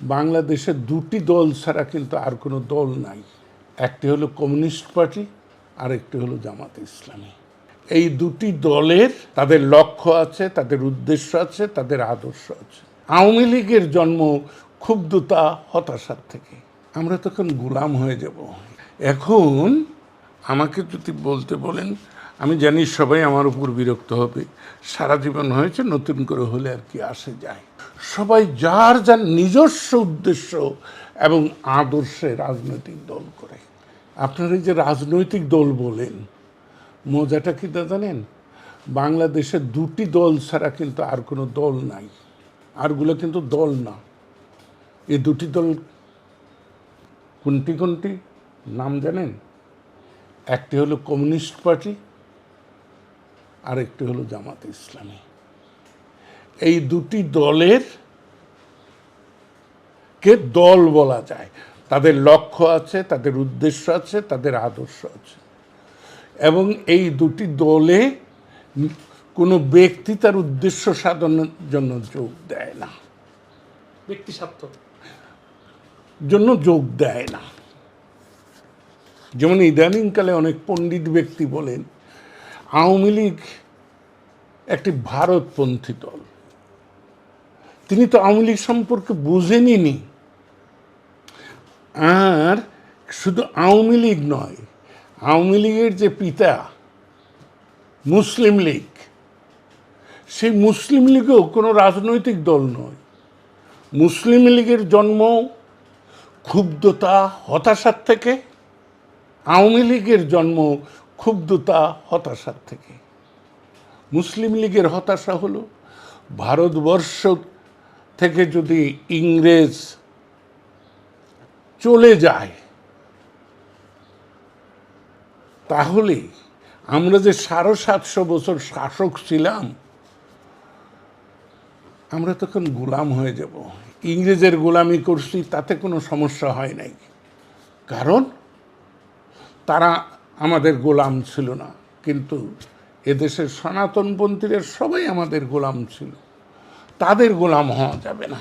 বাংলাদেশে দুটি দল ছাড়া কিন্তু আর কোনো দল নাই। একটি হলো কমিউনিস্ট পার্টি আর একটি হলো জামাতে ইসলামী। এই দুটি দলের তাদের লক্ষ্য আছে, তাদের উদ্দেশ্য আছে, তাদের আদর্শ আছে। আওয়ামী লীগের জন্ম ক্ষুব্ধতা, হতাশার থেকে। আমরা তখন গোলাম হয়ে যাব। এখন আমাকে যদি বলতে বলেন আমি জানি সবাই আমার উপর বিরক্ত হবে। সারা জীবন হয়েছে, নতুন করে হলে আর কি আসে যায়। সবাই যার যার নিজস্ব উদ্দেশ্য এবং আদর্শে রাজনৈতিক দল করে। আপনারা যে রাজনৈতিক দল বলেন, মজাটা কি তা জানেন? বাংলাদেশে দুটি দল ছাড়া কিন্তু আর কোনো দল নাই। আরগুলো কিন্তু দল না। এই দুটি দল কোনটি কোনটি নাম জানেন? একটি হলো কমিউনিস্ট পার্টি আর একটি হলো জামাতে ইসলামী। এই দুটি দলের কে দল বলা যায়। তাদের লক্ষ্য আছে তাদের উদ্দেশ্য আছে তাদের আদর্শ আছে। এবং এই দুটি দলে কোনো ব্যক্তি তার উদ্দেশ্য সাধনের জন্য যোগ দেয় না। ব্যক্তি স্বার্থ। জন্য যোগ দেয় না। যেমন ইদানিংকালে অনেক পণ্ডিত ব্যক্তি বলেন আওয়ামী লীগ একটি ভারতপন্থী দল। তিনি তো আওয়ামী লীগ সম্পর্কে বুঝেনি আর শুধু আওয়ামী লীগ নয়, আওয়ামী লীগের যে পিতা মুসলিম লীগ, সেই মুসলিম লীগও কোনো রাজনৈতিক দল নয়। মুসলিম লীগের জন্ম ক্ষুব্ধতা, হতাশার থেকে আওয়ামী লীগের জন্ম ক্ষুব্ধতা হতাশার থেকে। মুসলিম লীগের হতাশা হলো, ভারতবর্ষ থেকে যদি ইংরেজ চলে যায়, তাহলে আমরা যে সাড়ে সাতশো বছর শাসক ছিলাম, আমরা তখন গোলাম হয়ে যাব। ইংরেজের গোলামি করছি, তাতে কোনো সমস্যা হয় নাই। কারণ তারা আমাদের গোলাম ছিল না, কিন্তু এদেশের সনাতনপন্থীদের সবাই আমাদের গোলাম ছিল। তাদের গোলাম হওয়া যাবে না।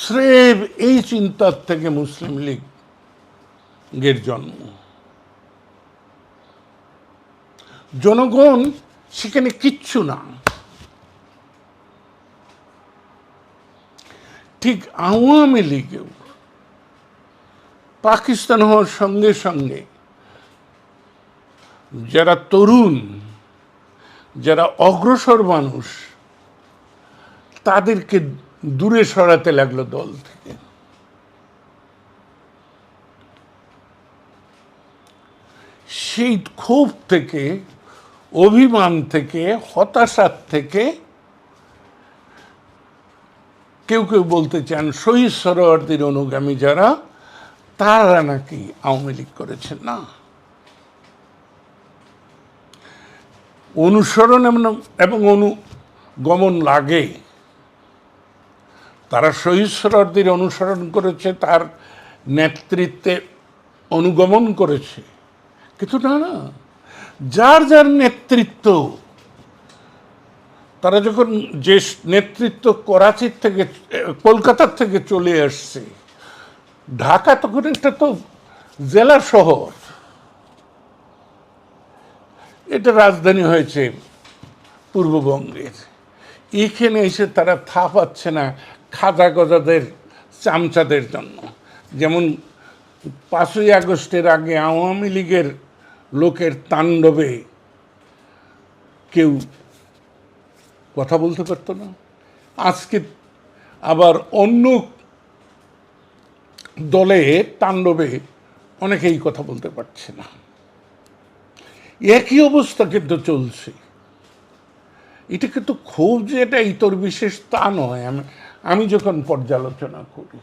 স্রেব এই চিন্তার থেকে মুসলিম লীগের জন্ম। জনগণ সেখানে কিচ্ছু না। ঠিক আওয়ামী লীগেও পাকিস্তান হওয়ার সঙ্গে সঙ্গে যারা তরুণ, যারা অগ্রসর মানুষ, তাদেরকে দূরে সরাতে লাগল দল থেকে। সেই ক্ষোভ থেকে, অভিমান থেকে, হতাশার থেকে কেউ কেউ বলতে চান, শহীদ সরোয়ার্দির অনুগামী যারা তারা নাকি আওয়ামী লীগ করেছেন না। অনুসরণ এবং- অনুগমন লাগে। তারা সরোয়ার্দির অনুসরণ করেছে, তার নেতৃত্বে অনুগমন করেছে। কিন্তু না না। যার যার নেতৃত্ব, তারা যখন যে নেতৃত্ব করাচির থেকে, কলকাতার থেকে চলে আসছে ঢাকা তখন একটা তো জেলা শহর। এটা রাজধানী হয়েছে পূর্ববঙ্গের। এখানে এসে তারা থাপাচ্ছে না খাজা গজাদের, চামচাদের জন্য। যেমন পাঁচই আগস্টের আগে আওয়ামী লীগের লোকের তাণ্ডবে কেউ কথা বলতে পারতো না। আজকে আবার অন্য দলে তাণ্ডবে অনেকেই কথা বলতে পারছে না। একই অবস্থা কিন্তু চলছে। এটা কিন্তু খুব যে এটা ইতর বিশেষ তা নয়। আমি আমি যখন পর্যালোচনা করি,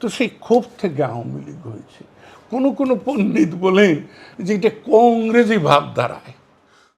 তো সেই ক্ষোভ থেকে আওয়ামী লীগ হয়েছে। কোনো কোনো পণ্ডিত বলেন যে এটা কংগ্রেসি ভাবধারায়